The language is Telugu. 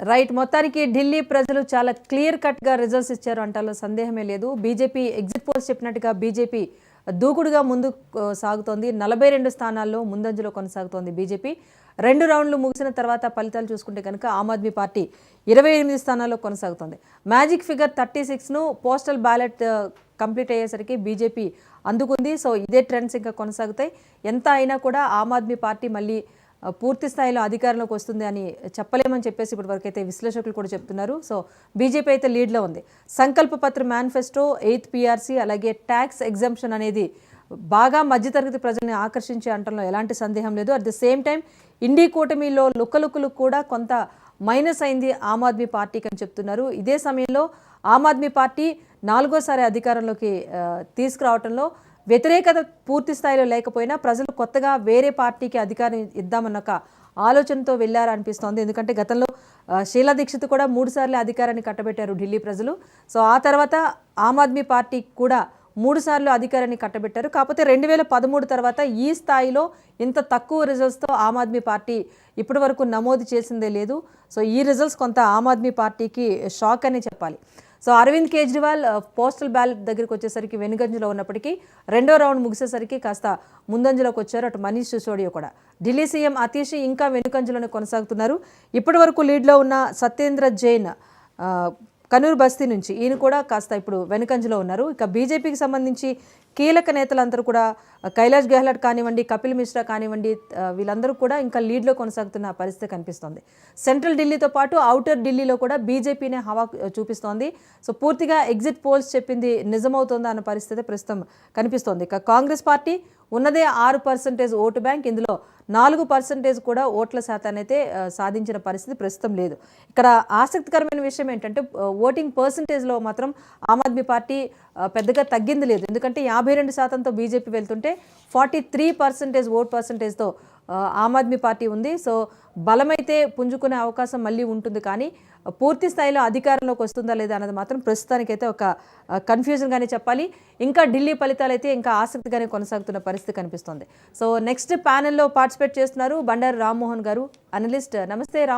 రైట్ మొత్తానికి ఢిల్లీ ప్రజలు చాలా క్లియర్ కట్గా రిజల్ట్స్ ఇచ్చారు అంటాలో సందేహమే లేదు. బీజేపీ ఎగ్జిట్ పోల్స్ చెప్పినట్టుగా బీజేపీ దూకుడుగా ముందు సాగుతోంది. నలభై రెండు స్థానాల్లో ముందంజలో కొనసాగుతోంది బీజేపీ. రెండు రౌండ్లు ముగిసిన తర్వాత ఫలితాలు చూసుకుంటే కనుక ఆమ్ ఆద్మీ పార్టీ ఇరవై ఎనిమిది స్థానాల్లో కొనసాగుతోంది. మ్యాజిక్ ఫిగర్ థర్టీ సిక్స్ను పోస్టల్ బ్యాలెట్ కంప్లీట్ అయ్యేసరికి బీజేపీ అందుకుంది. సో ఇదే ట్రెండ్స్ ఇంకా కొనసాగుతాయి. ఎంత అయినా కూడా ఆమ్ ఆద్మీ పార్టీ మళ్ళీ పూర్తి స్థాయిలో అధికారంలోకి వస్తుంది అని చెప్పలేమని చెప్పేసి ఇప్పటి వరకు అయితే విశ్లేషకులు కూడా చెప్తున్నారు. సో బీజేపీ అయితే లీడ్లో ఉంది. Sankalp Patra manifesto eighth PRC అలాగే ట్యాక్స్ ఎగ్జంప్షన్ అనేది బాగా మధ్యతరగతి ప్రజల్ని ఆకర్షించే అంటంలో ఎలాంటి సందేహం లేదు. At the same time INDI కూటమిలో లుక్కలుక్కులు కూడా కొంత మైనస్ అయింది ఆమ్ ఆద్మీ పార్టీకి అని చెప్తున్నారు. ఇదే సమయంలో ఆమ్ ఆద్మీ పార్టీ నాలుగోసారి అధికారంలోకి తీసుకురావటంలో తీసుకురావడంలో వ్యతిరేకత పూర్తి స్థాయిలో లేకపోయినా ప్రజలు కొత్తగా వేరే పార్టీకి అధికారం ఇద్దామన్న ఒక ఆలోచనతో వెళ్ళారనిపిస్తోంది ఎందుకంటే గతంలో శీలా షీలా దీక్షిత్ కూడా మూడు సార్లు అధికారాన్ని కట్టబెట్టారు ఢిల్లీ ప్రజలు. సో ఆ తర్వాత ఆమ్ ఆద్మీ పార్టీ కూడా మూడుసార్లు అధికారాన్ని కట్టబెట్టారు. కాకపోతే రెండు వేల పదమూడు తర్వాత ఈ స్థాయిలో ఇంత తక్కువ రిజల్ట్స్తో ఆమ్ ఆద్మీ పార్టీ ఇప్పటి వరకు నమోదు చేసిందే లేదు. సో ఈ రిజల్ట్స్ కొంత ఆమ్ ఆద్మీ పార్టీకి షాక్ అని చెప్పాలి. So Arvind Kejriwal postal ballot దగ్గరికి వచ్చేసరికి వెనుగంజలో ఉన్నప్పటికీ రెండో రౌండ్ ముగిసేసరికి కాస్త ముందంజలోకి వచ్చారు. అటు మనీష్ సిసోడియా కూడా. ఢిల్లీ సీఎం అతీష్ ఇంకా వెనుకంజలోనే కొనసాగుతున్నారు. ఇప్పటి వరకు లీడ్లో ఉన్న సత్యేంద్ర జైన్ కనూరు బస్తీ నుంచి ఈయన కూడా కాస్త ఇప్పుడు వెనుకంజలో ఉన్నారు. ఇక బీజేపీకి సంబంధించి కీలక నేతలందరూ కూడా కైలాష్ గెహ్లట్ కానివ్వండి కపిల్ మిశ్రా కానివ్వండి వీళ్ళందరూ కూడా ఇంకా లీడ్లో కొనసాగుతున్న పరిస్థితి కనిపిస్తోంది. సెంట్రల్ ఢిల్లీతో పాటు అవుటర్ ఢిల్లీలో కూడా బీజేపీనే హవా చూపిస్తోంది. సో పూర్తిగా ఎగ్జిట్ పోల్స్ చెప్పింది నిజమవుతుందా అన్న పరిస్థితి ప్రస్తుతం కనిపిస్తోంది. ఇక కాంగ్రెస్ పార్టీ ఉన్నదే ఆరు పర్సెంటేజ్ ఓటు బ్యాంక్. ఇందులో నాలుగు పర్సెంటేజ్ కూడా ఓట్ల శాతాన్ని అయితే సాధించిన పరిస్థితి ప్రస్తుతం లేదు. ఇక్కడ ఆసక్తికరమైన విషయం ఏంటంటే ఓటింగ్ పర్సంటేజ్లో మాత్రం ఆమ్ ఆద్మీ పార్టీ పెద్దగా తగ్గింది లేదు. ఎందుకంటే యాభై రెండు శాతంతో బీజేపీ వెళ్తుంటే ఫార్టీ త్రీ పర్సెంటేజ్ ఓట్ పర్సంటేజ్తో ఆమ్ ఆద్మీ పార్టీ ఉంది. సో బలమైతే పుంజుకునే అవకాశం మళ్ళీ ఉంటుంది. కానీ పూర్తి స్థాయిలో అధికారంలోకి వస్తుందా లేదా అన్నది మాత్రం ప్రస్తుతానికైతే ఒక కన్ఫ్యూజన్గానే చెప్పాలి. ఇంకా ఢిల్లీ ఫలితాలు అయితే ఇంకా ఆసక్తిగానే కొనసాగుతున్న పరిస్థితి కనిపిస్తుంది. సో నెక్స్ట్ ప్యానెల్లో పార్టిసిపేట్ చేస్తున్నారు బండారు రామ్మోహన్ గారు అనలిస్ట్ నమస్తే రామ్